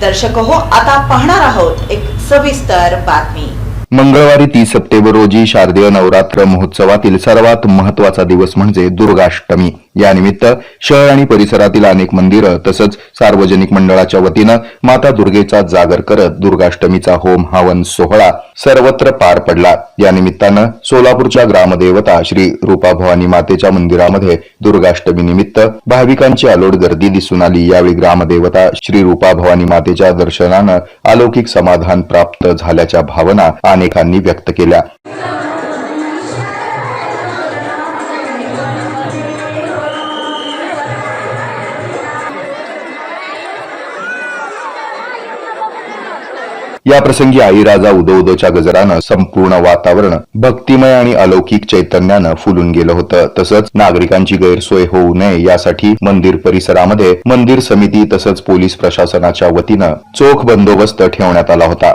दर्शक हो आता पाहणार आहोत एक सविस्तर बातमी. मंगळवारी तीस सप्टेंबर रोजी शारदीय नवरात्र महोत्सवातील सर्वात महत्त्वाचा दिवस म्हणजे दुर्गाष्टमी. यानिमित्त शहर आणि परिसरातील अनेक मंदिरं तसंच सार्वजनिक मंडळाच्या वतीनं माता दुर्गेचा जागर करत दुर्गाष्टमीचा होम हवन सोहळा सर्वत्र पार पडला. या निमित्तानं सोलापूरच्या ग्रामदेवता श्री रूपा भवानी मातेच्या मंदिरामध्ये दुर्गाष्टमी निमित्त भाविकांची अलोट गर्दी दिसून आली. यावेळी ग्रामदेवता श्री रूपा भवानी मातेच्या दर्शनानं अलौकिक समाधान प्राप्त झाल्याच्या भावना अनेकांनी व्यक्त केल्या. या प्रसंगी आई राजा गजरानं संपूर्ण वातावरण भक्तिमय आणि अलौकिक चैतन्यानं फुलून गेलं होतं. तसंच नागरिकांची गैरसोय होऊ नये यासाठी मंदिर परिसरामध्ये मंदिर समिती तसंच पोलीस प्रशासनाच्या वतीनं चोख बंदोबस्त ठेवण्यात आला होता.